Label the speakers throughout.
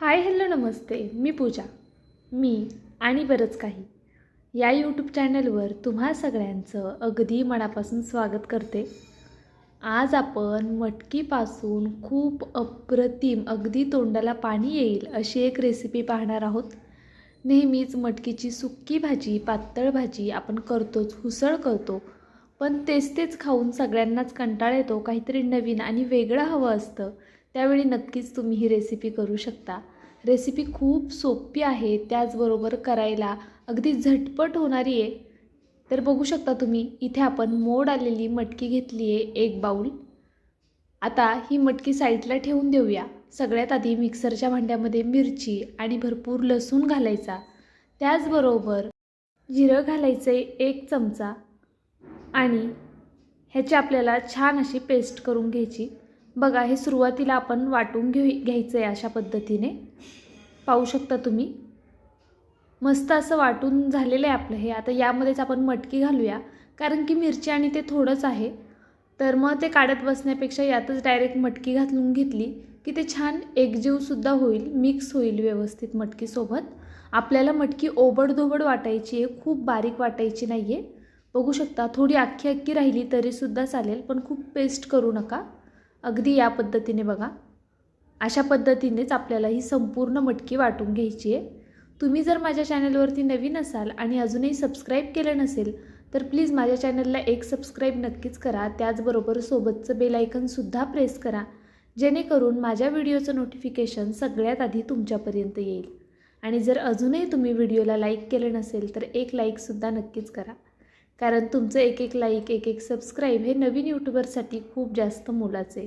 Speaker 1: Hi hello नमस्ते. मी पूजा. मी आणि बरंच काही. या यूट्यूब चॅनलवर तुम्हा सगळ्यांचं अगदी मनापासून स्वागत करते. आज आपण मटकीपासून खूप अप्रतिम अगदी तोंडाला पाणी येईल अशी एक रेसिपी पाहणार आहोत. नेहमीच मटकीची सुक्की भाजी पातळ भाजी आपण करतोच हुसळ करतो. पण तेच तेच खाऊन सगळ्यांनाच कंटाळ येतो काहीतरी नवीन आणि वेगळं हवं असतं. त्यावेळी नक्कीच तुम्ही ही रेसिपी करू शकता. रेसिपी खूप सोपी आहे त्याचबरोबर करायला अगदी झटपट होणारी आहे. तर बघू शकता तुम्ही इथे आपण मोड आलेली मटकी घेतली आहे एक बाऊल आता ही मटकी साईडला ठेवून देऊया. सगळ्यात आधी मिक्सरच्या भांड्यामध्ये मिरची आणि भरपूर लसूण घालायचा. त्याचबरोबर जिरं घालायचं आहे एक चमचा. आणि ह्याची आपल्याला छान अशी पेस्ट करून घ्यायची. बघा हे सुरुवातीला आपण वाटून घेऊ घ्यायचं आहे अशा पद्धतीने. पाहू शकता तुम्ही. मस्त असं वाटून झालेलं आहे आपलं हे. आता यामध्येच आपण मटकी घालूया. कारण की मिरची आणि ते थोडंच आहे. तर मग ते काढत बसण्यापेक्षा यातच डायरेक्ट मटकी घालून घेतली की ते छान एकजीवसुद्धा होईल मिक्स होईल व्यवस्थित मटकीसोबत. आपल्याला मटकी ओबडधोबड वाटायची आहे. खूप बारीक वाटायची नाही आहे बघू शकता. थोडी अख्खी अख्खी राहिली तरीसुद्धा चालेल पण खूप पेस्ट करू नका. अगदी या पद्धतीने बघा. अशा पद्धतीनेच आपल्याला ही संपूर्ण मटकी वाटून घ्यायची आहे. तुम्ही जर माझ्या चॅनलवरती नवीन असाल आणि अजूनही सबस्क्राईब केलं नसेल तर प्लीज माझ्या चॅनलला एक सबस्क्राईब नक्कीच करा. त्याचबरोबर सोबतचं बेलायकनसुद्धा प्रेस करा. जेणेकरून माझ्या व्हिडिओचं नोटिफिकेशन सगळ्यात आधी तुमच्यापर्यंत येईल. आणि जर अजूनही तुम्ही व्हिडिओला लाईक केलं नसेल तर एक लाईकसुद्धा नक्कीच करा. कारण तुमचं एक एक लाईक एक एक सबस्क्राईब हे नवीन यूट्यूबरसाठी खूप जास्त मोलाचे.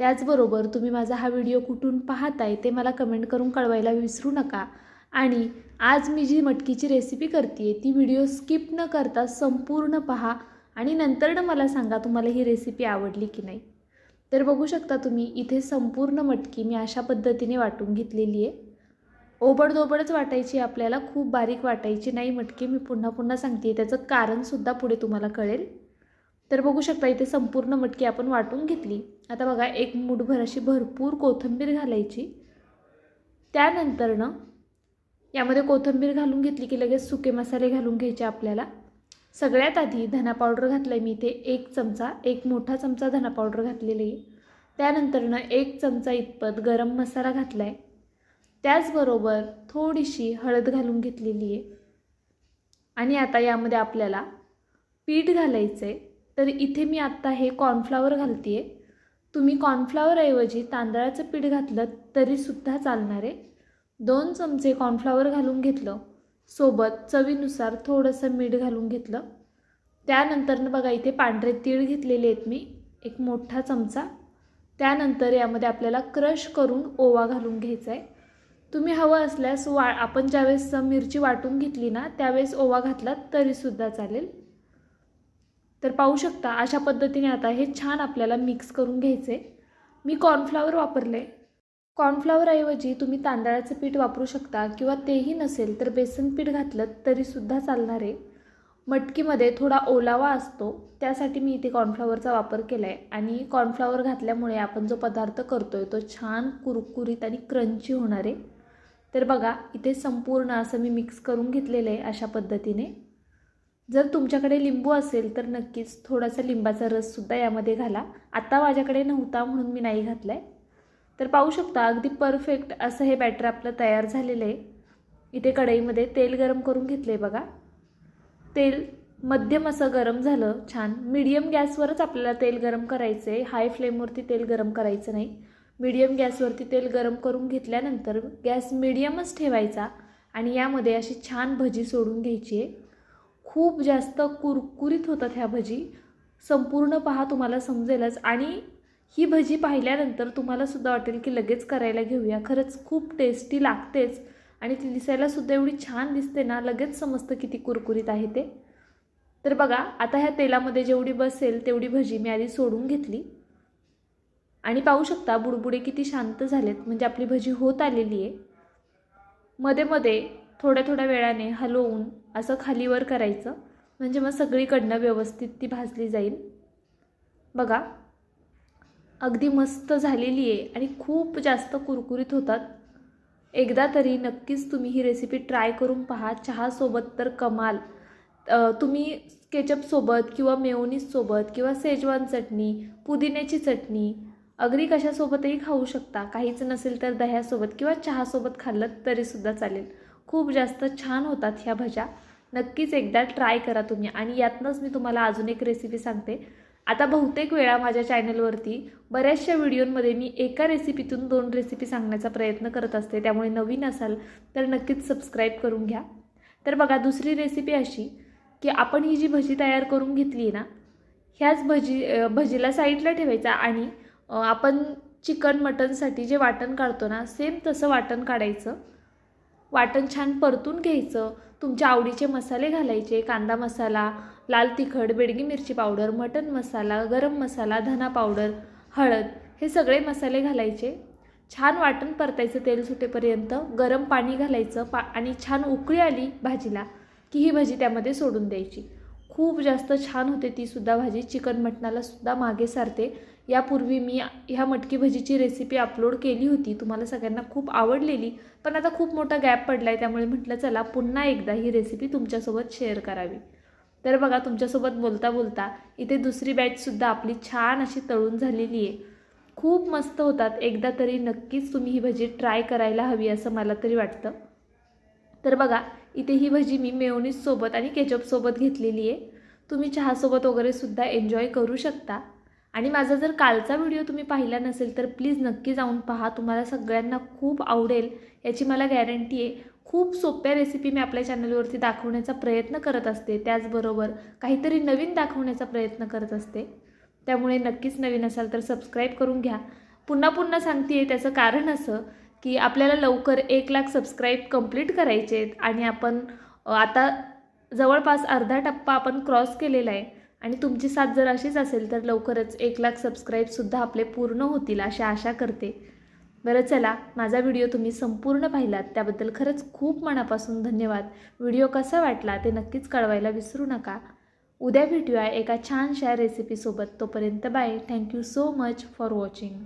Speaker 1: त्याचबरोबर तुम्ही माझा हा व्हिडिओ कुठून पाहताय ते मला कमेंट करून कळवायला विसरू नका. आणि आज मी जी मटकीची रेसिपी करते आहे ती व्हिडिओ स्किप न करता संपूर्ण पहा आणि नंतरनं मला सांगा तुम्हाला ही रेसिपी आवडली की नाही. तर बघू शकता तुम्ही इथे संपूर्ण मटकी मी अशा पद्धतीने वाटून घेतलेली आहे ओबडधोबडच वाटायची आपल्याला खूप बारीक वाटायची. नाही मटकी मी पुन्हा पुन्हा सांगते. त्याचं कारणसुद्धा पुढे तुम्हाला कळेल. तर बघू शकता इथे संपूर्ण मटकी आपण वाटून घेतली. आता बघा एक मुठभर अशी भरपूर कोथिंबीर घालायची. त्यानंतरनं यामध्ये कोथिंबीर घालून घेतली की लगेच सुके मसाले घालून घ्यायचे आपल्याला. सगळ्यात आधी धना पावडर घातलं आहे मी इथे. एक चमचा एक मोठा चमचा धना पावडर घातलेली आहे. त्यानंतरनं एक चमचा इतपत गरम मसाला घातला आहे त्याचबरोबर थोडीशी हळद घालून घेतलेली आहे. आणि आता यामध्ये आपल्याला पीठ घालायचं आहे तर इथे मी आत्ता हे कॉर्नफ्लावर घालते आहे तुम्ही कॉर्नफ्लावरऐवजी तांदळाचं पीठ घातलं तरीसुद्धा चालणार आहे. दोन चमचे कॉर्नफ्लावर घालून घेतलं. सोबत चवीनुसार थोडंसं मीठ घालून घेतलं. त्यानंतरनं बघा इथे पांढरे तीळ घेतलेले आहेत मी. एक मोठा चमचा. त्यानंतर यामध्ये आपल्याला क्रश करून ओवा घालून घ्यायचा आहे तुम्ही हवं असल्यास वा आपण ज्यावेळेस मिरची वाटून घेतली ना त्यावेळेस ओवा घातलात तरीसुद्धा चालेल. तर पाहू शकता अशा पद्धतीने आता हे छान आपल्याला मिक्स करून घ्यायचे. मी कॉर्नफ्लावर वापरले. कॉर्नफ्लावरऐवजी तुम्ही तांदळाचं पीठ वापरू शकता किंवा तेही नसेल तर बेसन पीठ घातलं तरीसुद्धा चालणार. आहे मटकीमध्ये थोडा ओलावा असतो त्यासाठी मी इथे कॉर्नफ्लावरचा वापर केला आहे आणि कॉर्नफ्लावर घातल्यामुळे आपण जो पदार्थ करतो आहे तो छान कुरकुरीत आणि क्रंची होणार आहे. तर बघा इथे संपूर्ण असं मी मिक्स करून घेतलेलं आहे अशा पद्धतीने. जर तुमच्याकडे लिंबू असेल तर नक्कीच थोडासा लिंबाचा रससुद्धा यामध्ये घाला. आत्ता माझ्याकडे नव्हता म्हणून मी नाही घातला आहे तर पाहू शकता अगदी परफेक्ट असं हे बॅटर आपलं तयार झालेलं आहे. इथे कढईमध्ये तेल गरम करून घेतलं आहे बघा. तेल मध्यम असं गरम झालं छान. मीडियम गॅसवरच आपल्याला तेल गरम करायचं आहे हाय फ्लेमवरती तेल गरम करायचं नाही. मीडियम गॅसवरती तेल गरम करून घेतल्यानंतर गॅस मीडियमच ठेवायचा आणि यामध्ये अशी छान भजी सोडून घ्यायची आहे. खूप जास्त कुरकुरीत होतात ह्या भजी. संपूर्ण पहा तुम्हाला समजेलच. आणि ही भजी पाहिल्यानंतर तुम्हालासुद्धा वाटेल की लगेच करायला घेऊया. खरंच खूप टेस्टी लागतेच आणि ती दिसायलासुद्धा एवढी छान दिसते ना लगेच समजतं किती कुरकुरीत आहे ते. तर बघा आता ह्या तेलामध्ये जेवढी बसेल तेवढी भजी मी आधी सोडून घेतली. आणि पाहू शकता बुडबुडे किती शांत झालेत. म्हणजे आपली भजी होत आलेली आहे. मध्ये मध्ये थोड्या थोड्या वेळाने हलवून असं खालीवर करायचं. म्हणजे मग सगळीकडनं व्यवस्थित ती भाजली जाईल. बघा अगदी मस्त झालेली आहे आणि खूप जास्त कुरकुरीत होतात. एकदा तरी नक्कीच तुम्ही ही रेसिपी ट्राय करून पहा. चहासोबत तर कमाल. तुम्ही केचपसोबत किंवा मेयोनीजसोबत किंवा सेजवान चटणी पुदिन्याची चटणी अगदी कशासोबतही खाऊ शकता. काहीच नसेल तर दह्यासोबत किंवा चहासोबत खाल्लं तरीसुद्धा चालेल. खूप जास्त छान होतात ह्या भज्या. नक्कीच एकदा ट्राय करा तुम्ही आणि यातनंच मी तुम्हाला अजून एक रेसिपी सांगते. आता बहुतेक वेळा माझ्या चॅनलवरती बऱ्याचशा व्हिडिओमध्ये मी एका रेसिपीतून दोन रेसिपी सांगण्याचा प्रयत्न करत असते. त्यामुळे नवीन असाल तर नक्कीच सबस्क्राईब करून घ्या. तर बघा दुसरी रेसिपी अशी की आपण ही जी भजी तयार करून घेतली ना ह्याच भजी भजीला साईडला ठेवायचा आणि आपण चिकन मटनसाठी जे वाटण काढतो ना सेम तसं वाटण काढायचं. वाटण छान परतून घ्यायचं. तुमच्या आवडीचे मसाले घालायचे. कांदा मसाला लाल तिखट बेडगी मिरची पावडर मटन मसाला गरम मसाला धना पावडर हळद हे सगळे मसाले घालायचे. छान वाटण परतायचं तेल सुटेपर्यंत गरम पाणी घालायचं पा आणि छान उकळी आली भाजीला की ही भाजी त्यामध्ये सोडून द्यायची. खूप जास्त छान होते तीसुद्धा भाजी. चिकन मटणाला सुद्धा मागे सारते. यापूर्वी मी ह्या मटकी भजीची रेसिपी अपलोड केली होती. तुम्हाला सगळ्यांना खूप आवडलेली. पण आता खूप मोठा गॅप पडला आहे त्यामुळे म्हटलं चला पुन्हा एकदा ही रेसिपी तुमच्यासोबत शेअर करावी. तर बघा तुमच्यासोबत बोलता बोलता इथे दुसरी बॅचसुद्धा आपली छान अशी तळून झालेली आहे. खूप मस्त होतात. एकदा तरी नक्कीच तुम्ही ही भजी ट्राय करायला हवी असं मला तरी वाटतं. तर बघा इथे ही भजी मी मेयोनीजसोबत आणि केचपसोबत घेतलेली आहे. तुम्ही चहासोबत वगैरे सुद्धा एन्जॉय करू शकता. आणि माझा जर कालचा व्हिडिओ तुम्ही पाहिला नसेल तर प्लीज नक्की जाऊन पहा. तुम्हाला सगळ्यांना खूप आवडेल याची मला गॅरंटी आहे. खूप सोप्या रेसिपी मी आपल्या चॅनलवरती दाखवण्याचा प्रयत्न करत असते. त्याचबरोबर काहीतरी नवीन दाखवण्याचा प्रयत्न करत असते. त्यामुळे नक्कीच नवीन असाल तर सबस्क्राईब करून घ्या. पुन्हा पुन्हा सांगते त्याचं कारण असं की आपल्याला लवकर एक लाख सबस्क्राईब कंप्लीट करायचे आहेत आणि आपण आता जवळपास अर्धा टप्पा आपण क्रॉस केलेला आहे. आणि तुमची साथ जर अशीच असेल तर लवकरच एक लाख सबस्क्राईबसुद्धा आपले पूर्ण होतील अशा आशा करते. बरं चला माझा व्हिडिओ तुम्ही संपूर्ण पाहिलात. त्याबद्दल खरंच खूप मनापासून धन्यवाद. व्हिडिओ कसा वाटला ते नक्कीच कळवायला विसरू नका. उद्या भेटूया एका छानशा रेसिपीसोबत तोपर्यंत bye thank you so much for watching